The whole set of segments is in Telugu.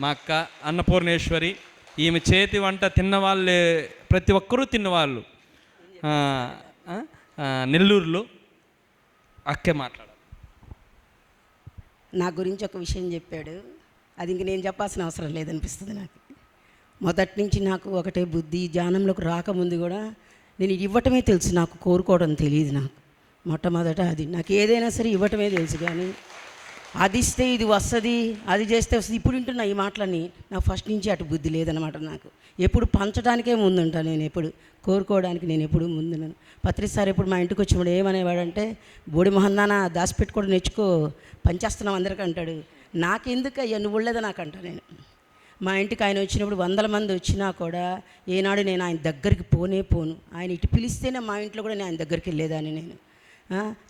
మా అక్క అన్నపూర్ణేశ్వరి ఈమె చేతి వంట తిన్నవాళ్ళే ప్రతి ఒక్కరూ తిన్నవాళ్ళు. నెల్లూరులో అక్కే మాట్లాడాలి. నా గురించి ఒక విషయం చెప్పాడు. అది ఇంక నేను చెప్పాల్సిన అవసరం లేదనిపిస్తుంది నాకు. మొదటి నుంచి నాకు ఒకటే బుద్ధి ధ్యానంలోకి రాకముందు కూడా నేను ఇవ్వటమే తెలుసు నాకు కోరుకోవడం తెలియదు నాకు. మొట్టమొదట అది. నాకు ఏదైనా సరే ఇవ్వటమే తెలుసు కానీ అది ఇస్తే ఇది వస్తుంది అది చేస్తే వస్తుంది. ఇప్పుడు వింటున్నా ఈ మాటలని నాకు ఫస్ట్ నుంచి అటు బుద్ధి లేదనమాట నాకు. ఎప్పుడు పంచడానికే ముందుంటాను నేను ఎప్పుడు. కోరుకోవడానికి నేను ఎప్పుడు ముందున్నాను. పత్రి సార్ ఎప్పుడు మా ఇంటికి వచ్చినప్పుడు ఏమనేవాడంటే బోడి మొహందాన దాచిపెట్టుకోవడం నేర్చుకో. పనిచేస్తున్నాం అందరికీ అంటాడు. నాకెందుకు అయ్యా నువ్వు ఉండలేదా నాకు అంటా నేను. మా ఇంటికి ఆయన వచ్చినప్పుడు వందల మంది వచ్చినా కూడా ఏనాడు నేను ఆయన దగ్గరికి పోనే పోను. ఆయన ఇటు పిలిస్తేనే మా ఇంట్లో కూడా నేను ఆయన దగ్గరికి వెళ్ళేదాన్ని నేను.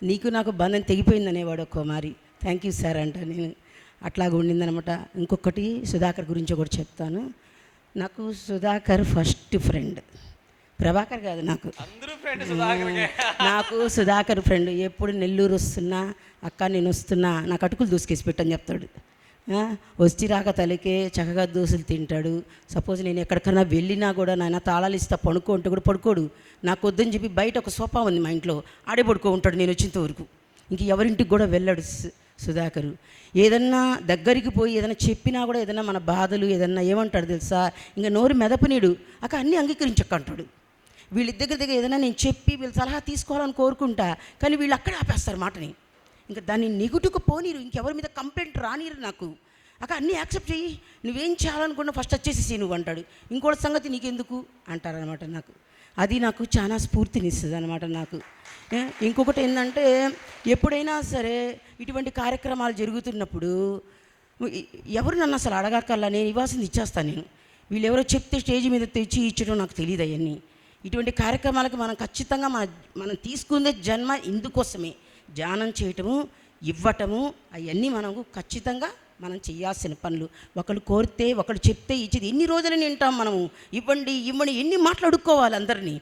నీకు నాకు బంధం తెగిపోయింది అనేవాడు కుమారి థ్యాంక్ యూ సార్ అంట. నేను అట్లాగా ఉండిందనమాట. ఇంకొకటి సుధాకర్ గురించి ఒకటి చెప్తాను. నాకు సుధాకర్ ఫస్ట్ ఫ్రెండ్ ప్రభాకర్ కాదు నాకు. నాకు సుధాకర్ ఫ్రెండ్ ఎప్పుడు నెల్లూరు వస్తున్నా అక్క నేను వస్తున్నా నాకు అటుకులు దూసుకేసి పెట్టని చెప్తాడు. వచ్చి రాక తలకే చక్కగా దోశలు తింటాడు. సపోజ్ నేను ఎక్కడికన్నా వెళ్ళినా కూడా నాయన తాళాలు ఇస్తా పడుకో అంటే కూడా పడుకోడు. నాకు వద్దని చెప్పి బయట ఒక సోఫా ఉంది మా ఇంట్లో. ఆడే పడుకో ఉంటాడు నేను వచ్చేంత వరకు. ఇంక ఎవరింటికి కూడా వెళ్ళాడు. సుధాకరు ఏదన్నా దగ్గరికి పోయి ఏదైనా చెప్పినా కూడా ఏదైనా మన బాధలు ఏదన్నా ఏమంటాడు తెలుసా? ఇంకా నోరు మెదపనీడు. అక్క అన్నీ అంగీకరించక్క అంటాడు వీళ్ళ దగ్గర దగ్గర ఏదైనా నేను చెప్పి వీళ్ళ సలహా తీసుకోవాలని కోరుకుంటా కానీ వీళ్ళు అక్కడే ఆపేస్తారు మాటని. ఇంకా దాన్ని నెగుటుకు పోనీరు. ఇంకెవరి మీద కంప్లైంట్ రానిరు నాకు. అక్క అన్నీ యాక్సెప్ట్ చెయ్యి. నువ్వేం చేయాలనుకున్నా ఫస్ట్ వచ్చేసి నువ్వు అంటాడు. ఇంకోటి సంగతి నీకెందుకు? అంటారనమాట నాకు. అది నాకు చాలా స్ఫూర్తినిస్తుంది అనమాట నాకు ఇంకొకటి ఏంటంటే ఎప్పుడైనా సరే ఇటువంటి కార్యక్రమాలు జరుగుతున్నప్పుడు ఎవరు నన్ను అసలు అడగక్కర్లా నేను ఇవ్వాల్సింది ఇచ్చేస్తాను నేను. వీళ్ళు ఎవరో చెప్తే స్టేజ్ మీద తెచ్చి ఇచ్చడం నాకు తెలియదు అవన్నీ. ఇటువంటి కార్యక్రమాలకు మనం ఖచ్చితంగా మన మనం తీసుకుందే జన్మ ఇందుకోసమే. ధ్యానం చేయటము ఇవ్వటము అవన్నీ మనకు ఖచ్చితంగా మనం చేయాల్సిన పనులు. ఒకళ్ళు కోరితే ఒకళ్ళు చెప్తే ఇచ్చేది ఎన్ని రోజులు వింటాం మనము. ఇవ్వండి ఇవ్వండి ఎన్ని మాట్లాడుకోవాలి అందరినీ.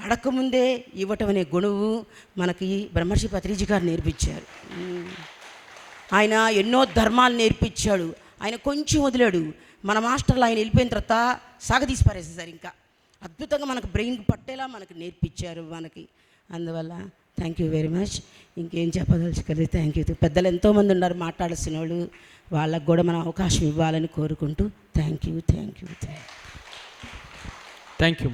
అడక్కముందే ఇవ్వటం అనే గుణవు మనకి బ్రహ్మర్షి పత్రిజీ గారు నేర్పించారు. ఆయన ఎన్నో ధర్మాలు నేర్పించాడు. ఆయన కొంచెం వదిలాడు. మన మాస్టర్లు ఆయన వెళ్ళిపోయిన తర్వాత సాగదీసి పారేసేసారు ఇంకా. అద్భుతంగా మనకు బ్రెయిన్ పట్టేలా మనకు నేర్పించారు మనకి. అందువల్ల థ్యాంక్ యూ వెరీ మచ్ ఇంకేం చెప్పదలుచుకోలేదు థ్యాంక్ యూ పెద్దలు ఎంతోమంది ఉన్నారు మాట్లాడాల్సిన వాళ్ళు వాళ్ళకు కూడా మనం అవకాశం ఇవ్వాలని కోరుకుంటూ. Thank you thank you thank you thank you